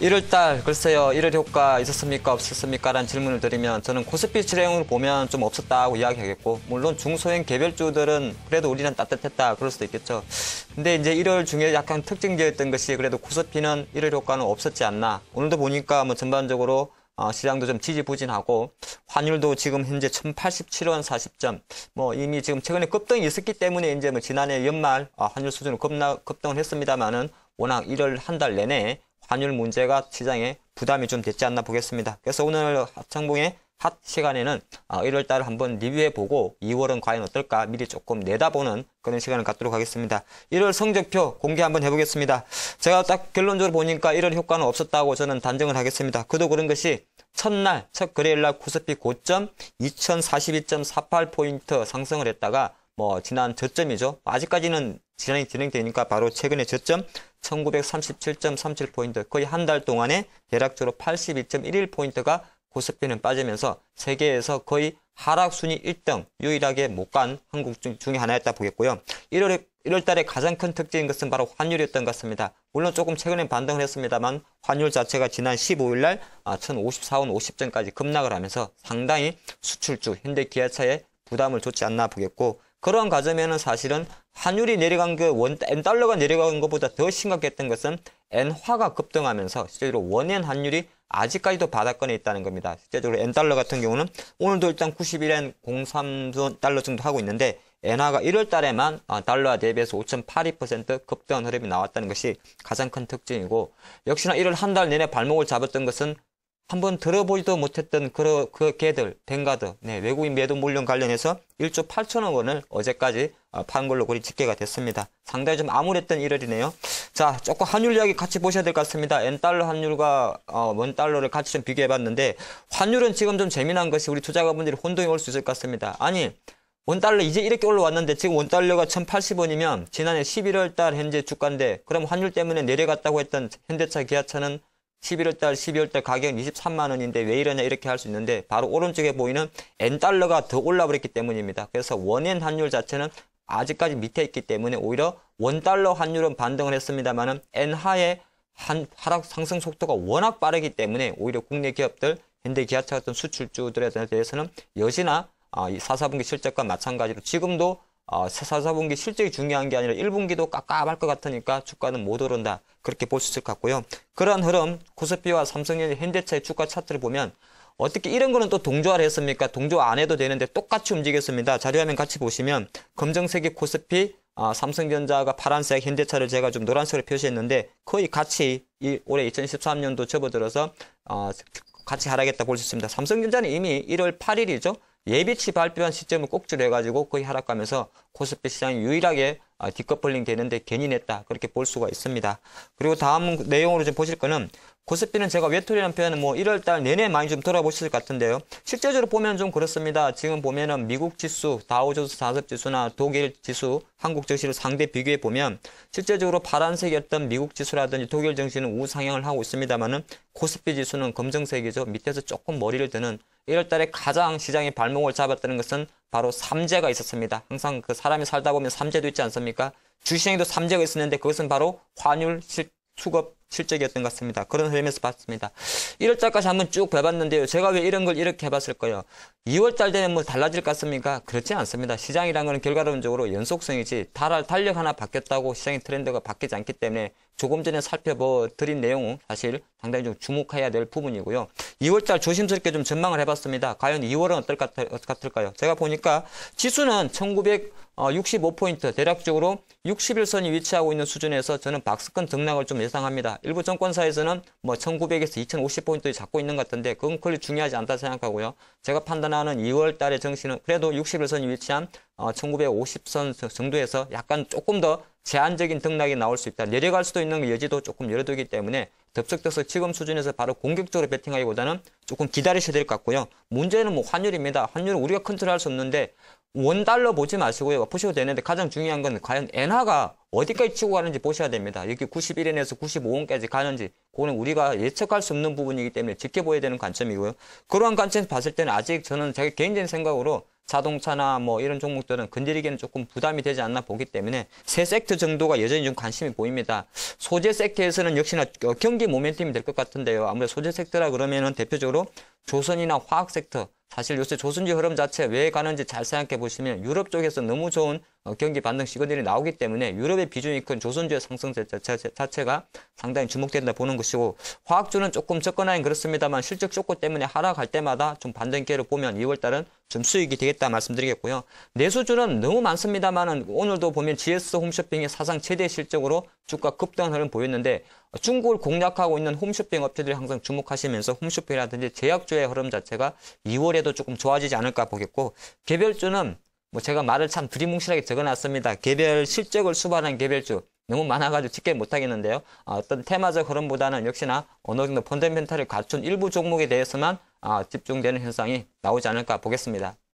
1월달 글쎄요 1월 효과 있었습니까 없었습니까 라는 질문을 드리면 저는 코스피 실행으로 보면 좀 없었다고 이야기하겠고 물론 중소형 개별주들은 그래도 우리는 따뜻했다 그럴 수도 있겠죠. 근데 이제 1월 중에 약간 특징적이었던 것이 그래도 코스피는 1월 효과는 없었지 않나. 오늘도 보니까 뭐 전반적으로 어, 시장도 좀 지지부진하고 환율도 지금 현재 1087원 40점. 뭐 이미 지금 최근에 급등이 있었기 때문에 이제 뭐 지난해 연말 어, 환율 수준으로 급나, 급등을 했습니다만은 워낙 1월 한 달 내내 환율 문제가 시장에 부담이 좀 됐지 않나 보겠습니다. 그래서 오늘 합창봉의 핫 시간에는 1월달 어, 한번 리뷰해보고 2월은 과연 어떨까 미리 조금 내다보는 그런 시간을 갖도록 하겠습니다. 1월 성적표 공개 한번 해보겠습니다. 제가 딱 결론적으로 보니까 1월 효과는 없었다고 저는 단정을 하겠습니다. 그도 그런 것이 첫날 첫 거래일날 코스피 고점 2042.48포인트 상승을 했다가 뭐 지난 저점이죠. 아직까지는 진행이 진행되니까 바로 최근에 저점 1937.37포인트 거의 한 달 동안에 대략적으로 82.11포인트가 고스피는 빠지면서 세계에서 거의 하락 순위 1등 유일하게 못 간 한국 중, 중에 하나였다 보겠고요. 1월 1월 달에 가장 큰 특징인 것은 바로 환율이었던 것 같습니다. 물론 조금 최근에 반등을 했습니다만 환율 자체가 지난 15일 날 1054원 아, 50전까지 급락을 하면서 상당히 수출주 현대 기아차에 부담을 줬지 않나 보겠고 그러한 과정에는 사실은 환율이 내려간 그 원, N달러가 내려간 것보다 더 심각했던 것은 N화가 급등하면서 실제로 원엔 환율이 아직까지도 바닥권에 있다는 겁니다. 실제적으로 N달러 같은 경우는 오늘도 일단 91엔 03달러 정도 하고 있는데 엔화가 1월 달에만 아, 달러와 대비해서 5.82% 급등한 흐름이 나왔다는 것이 가장 큰 특징이고 역시나 1월 한 달 내내 발목을 잡았던 것은 한번 들어보지도 못했던 그, 그 개들, 뱅가드, 네, 외국인 매도 물량 관련해서 1조 8천억 원을 어제까지 어, 판 걸로 거의 집계가 됐습니다. 상당히 좀 암울했던 1월이네요. 자, 조금 환율 이야기 같이 보셔야 될 것 같습니다. 엔달러 환율과 어, 원달러를 같이 좀 비교해 봤는데 환율은 지금 좀 재미난 것이 우리 투자가분들이 혼동이 올 수 있을 것 같습니다. 아니, 원달러 이제 이렇게 올라왔는데 지금 원달러가 1080원이면 지난해 11월 달 현재 주가인데 그럼 환율 때문에 내려갔다고 했던 현대차 기아차는 11월 달, 12월 달 가격은 23만 원인데 왜 이러냐 이렇게 할 수 있는데 바로 오른쪽에 보이는 N달러가 더 올라버렸기 때문입니다. 그래서 원엔 환율 자체는 아직까지 밑에 있기 때문에 오히려 원 달러 환율은 반등을 했습니다만은 엔하의 한 하락 상승 속도가 워낙 빠르기 때문에 오히려 국내 기업들 현대 기아차 같은 수출주들에 대해서는 여지나 아, 이 4, 4분기 실적과 마찬가지로 지금도 어, 4, 4분기 실적이 중요한 게 아니라 1분기도 깝깝할 것 같으니까 주가는 못 오른다. 그렇게 볼 수 있을 것 같고요. 그러한 흐름, 코스피와 삼성전자, 현대차의 주가 차트를 보면 어떻게 이런 거는 또 동조화를 했습니까? 동조화 안 해도 되는데 똑같이 움직였습니다. 자료화면 같이 보시면 검정색이 코스피, 아, 삼성전자가 파란색, 현대차를 제가 좀 노란색으로 표시했는데 거의 같이 이 올해 2013년도 접어들어서 어, 같이 하락했다 볼 수 있습니다. 삼성전자는 이미 1월 8일이죠. 예비치 발표한 시점을 꼭지로 해가지고 거의 하락하면서 코스피 시장이 유일하게 아, 디커플링 되는데 냈다 그렇게 볼 수가 있습니다. 그리고 다음 내용으로 좀 보실 거는 코스피는 제가 외톨이라는 표현은 뭐 1월달 내내 많이 좀 돌아보실 것 같은데요. 실제적으로 보면 좀 그렇습니다. 지금 보면은 미국 지수, 다우존스 산업 지수나 독일 지수, 한국 증시를 상대 비교해 보면 실제적으로 파란색이었던 미국 지수라든지 독일 증시는 우상향을 하고 있습니다만은 코스피 지수는 검정색이죠. 밑에서 조금 머리를 드는 1월달에 가장 시장의 발목을 잡았다는 것은 바로 삼재가 있었습니다. 항상 그 사람이 살다 보면 삼재도 있지 않습니까? 주시장에도 삼재가 있었는데 그것은 바로 환율 실, 수급 실적이었던 것 같습니다. 그런 흐름에서 봤습니다. 1월달까지 한번 쭉 봐봤는데요. 제가 왜 이런 걸 이렇게 해봤을 거예요. 2월달 되면 뭐 달라질 것 같습니까? 그렇지 않습니다. 시장이라는 것은 결과론적으로 연속성이지 달, 달력 하나 바뀌었다고 시장의 트렌드가 바뀌지 않기 때문에 조금 전에 살펴보 드린 내용은 사실 상당히 좀 주목해야 될 부분이고요. 2월달 조심스럽게 좀 전망을 해봤습니다. 과연 2월은 어떨 것 같을까요? 제가 보니까 지수는 1965포인트 대략적으로 61선이 위치하고 있는 수준에서 저는 박스권 등락을 좀 예상합니다. 일부 정권사에서는 뭐 1900에서 2050포인트 잡고 있는 것 같은데 그건 그리 중요하지 않다 생각하고요. 제가 판단하는 2월 달의 정시는 그래도 61선이 위치한 어, 1950선 정도에서 약간 조금 더 제한적인 등락이 나올 수 있다. 내려갈 수도 있는 여지도 조금 열어두기 때문에 덥석더서 지금 수준에서 바로 공격적으로 배팅하기보다는 조금 기다리셔야 될 것 같고요. 문제는 뭐 환율입니다. 환율은 우리가 컨트롤할 수 없는데 원달러 보지 마시고요. 보셔도 되는데 가장 중요한 건 과연 엔화가 어디까지 치고 가는지 보셔야 됩니다. 여기 91엔에서 95원까지 가는지 그거는 우리가 예측할 수 없는 부분이기 때문에 지켜봐야 되는 관점이고요. 그러한 관점에서 봤을 때는 아직 저는 제 개인적인 생각으로 자동차나 뭐 이런 종목들은 건드리기는 조금 부담이 되지 않나 보기 때문에 세 섹터 정도가 여전히 좀 관심이 보입니다. 소재 섹터에서는 역시나 어, 경기 모멘텀이 될 것 같은데요. 아무래도 소재 섹터라 그러면은 대표적으로 조선이나 화학 섹터 사실 요새 조선주 흐름 자체 왜 가는지 잘 생각해 보시면 유럽 쪽에서 너무 좋은 어, 경기 반등 시그널이 나오기 때문에 유럽의 비중이 큰 조선주의 상승 자체, 자체 가 상당히 주목된다 보는 것이고 화학주는 조금 접근하긴 그렇습니다만 실적 쇼크 때문에 하락할 때마다 좀 반등 기회를 보면 2월 달은 좀 수익이 되겠다 말씀드리겠고요. 내수주는 너무 많습니다만은 오늘도 보면 GS 홈쇼핑이 사상 최대 실적으로 주가 급등한 흐름 보였는데 중국을 공략하고 있는 홈쇼핑 업체들이 항상 주목하시면서 홈쇼핑이라든지 제약주의 흐름 자체가 2월에도 조금 좋아지지 않을까 보겠고 개별주는 뭐 제가 말을 참 두리뭉실하게 적어놨습니다. 개별 실적을 수반한 개별주 너무 많아가지고 쉽게 못하겠는데요. 아, 어떤 테마적 흐름보다는 역시나 어느 정도 펀더멘탈을 갖춘 일부 종목에 대해서만 아, 집중되는 현상이 나오지 않을까 보겠습니다.